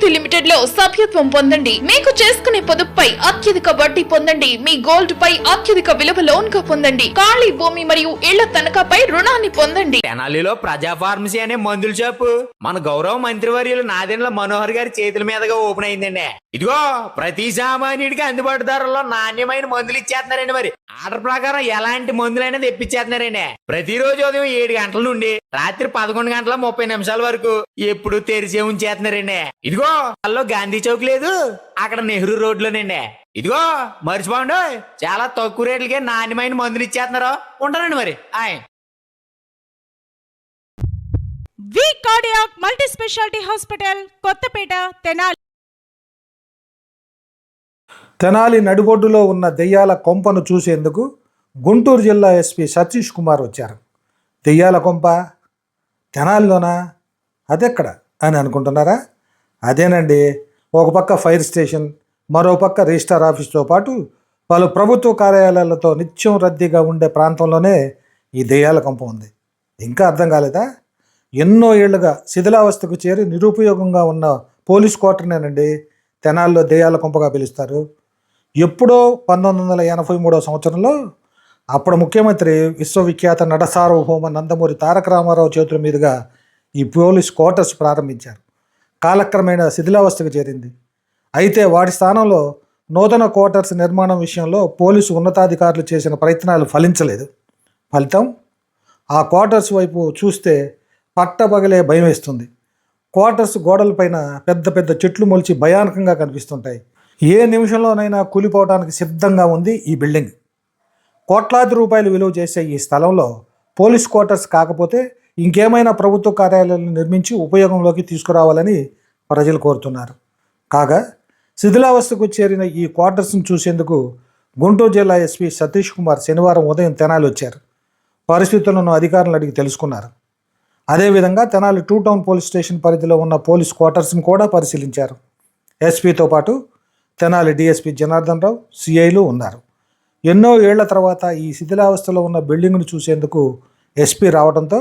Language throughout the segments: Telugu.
to limit లిమిటెడ్లో సభ్యత్వం పొందండి. మీకు చేసుకునే పొదుపుపై అత్యధిక వడ్డీ పొందండి. మీ గోల్డ్ పై అత్యధిక విలువ లోన్గా పొందండి. ఖాళీ భూమి మరియు ఇళ్ళ తనఖాపై రుణాన్ని పొందండి. తెనాలిలో ప్రజా ఫార్మసీ అనే మందుల షాపు మన గౌరవ మంత్రివర్యులు నాదెండ్ల మనోహర్ గారి చేతుల మీదుగా ఓపెన్ అయిందండి. ఇదిగో ప్రతి సామాన్యుడికి అందుబాటు ధరలో నాణ్యమైన మందులు ఇచ్చేస్తున్నారండి మరి. ఆర్డర్ ప్రకారం ఎలాంటి మందులైనా తెప్పించేస్తున్నారండి ప్రతిరోజు ఉదయం ఏడు గంటల నుండి రాత్రి పదకొండు గంటల ముప్పై నిమిషాల వరకు ఎప్పుడు తెరిచే ఉంచేస్తున్నారండి. ఇదిగో అల్లో గాంధీ చౌక్ లేదు. అక్కడ నెహ్రూ రోడ్లోనండి. ఇదిగో మర్చిపోండి. చాలా తక్కువ రేట్లకే నాణ్యమైన మందులు ఇచ్చేస్తున్నారు. ఉంటానండి మరి. ఆయ్. V cardiac multi speciality hospital Kothapeta Tenali. Tenali నడిబొడ్డులో ఉన్న దెయ్యాల కొంపను చూసేందుకు గుంటూరు జిల్లా ఎస్పీ సతీష్ కుమార్ వచ్చారు. దెయ్యాల కొంప తెనాలిలోనా? అదెక్కడ? అని అనుకుంటున్నారా? అదేనండి. ఒక పక్క ఫైర్ స్టేషన్ మరో పక్క రిజిస్టార్ ఆఫీస్తో పాటు పలు ప్రభుత్వ కార్యాలయాలతో నిత్యం రద్దీగా ఉండే ప్రాంతంలోనే ఈ దెయ్యాల కంప ఉంది. ఇంకా అర్థం కాలేదా? ఎన్నో ఏళ్ళుగా శిథిలావస్థకు చేరి నిరుపయోగంగా ఉన్న పోలీస్ క్వార్టర్నేనండి తెనాల్లో దెయ్యాల కొంపగా పిలుస్తారు. ఎప్పుడో పంతొమ్మిది వందల ఎనభై మూడో సంవత్సరంలో అప్పుడు ముఖ్యమంత్రి విశ్వవిఖ్యాత నట సార్వభౌమ నందమూరి తారక రామారావు చేతుల మీదుగా ఈ పోలీస్ క్వార్టర్స్ ప్రారంభించారు. కాలక్రమేణ శిథిలావస్థకు చేరింది. అయితే వాటి స్థానంలో నూతన క్వార్టర్స్ నిర్మాణం విషయంలో పోలీసు ఉన్నతాధికారులు చేసిన ప్రయత్నాలు ఫలించలేదు. ఫలితం? ఆ క్వార్టర్స్ వైపు చూస్తే పట్టపగలే భయం వేస్తుంది. క్వార్టర్స్ గోడలపైన పెద్ద పెద్ద చెట్లు మొలిచి భయానకంగా కనిపిస్తుంటాయి. ఏ నిమిషంలోనైనా కూలిపోవడానికి సిద్ధంగా ఉంది ఈ బిల్డింగ్. కోట్లాది రూపాయలు విలువ చేసే ఈ స్థలంలో పోలీస్ క్వార్టర్స్ కాకపోతే ఇంకేమైనా ప్రభుత్వ కార్యాలయాలను నిర్మించి ఉపయోగంలోకి తీసుకురావాలని ప్రజలు కోరుతున్నారు. కాగా శిథిలావస్థకు చేరిన ఈ క్వార్టర్స్ను చూసేందుకు గుంటూరు జిల్లా ఎస్పీ సతీష్ కుమార్ శనివారం ఉదయం తెనాలి వచ్చారు. పరిస్థితులను అధికారులు అడిగి తెలుసుకున్నారు. అదేవిధంగా Tenali two town police station పరిధిలో ఉన్న పోలీస్ క్వార్టర్స్ను కూడా పరిశీలించారు. ఎస్పీతో పాటు తెనాలి డిఎస్పీ జనార్దన్ రావు సిఐలు ఉన్నారు. ఎన్నో ఏళ్ళ తర్వాత ఈ శిథిలావస్థలో ఉన్న బిల్డింగ్ను చూసేందుకు ఎస్పీ రావడంతో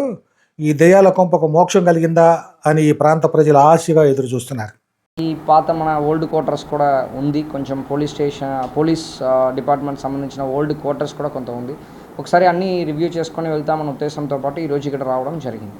ఈ దెయ్యాల కొంపకు మోక్షం కలిగిందా అని ఈ ప్రాంత ప్రజలు ఆశగా ఎదురు చూస్తున్నారు ఈ పాత మన ఓల్డ్ క్వార్టర్స్ కూడా ఉంది. కొంచెం పోలీస్ స్టేషన్ పోలీస్ డిపార్ట్మెంట్ సంబంధించిన ఓల్డ్ క్వార్టర్స్ కూడా కొంత ఉంది. ఒకసారి అన్నీ రివ్యూ చేసుకొని వెళ్తామన్న ఉద్దేశంతో పాటు ఈరోజు ఇక్కడ రావడం జరిగింది.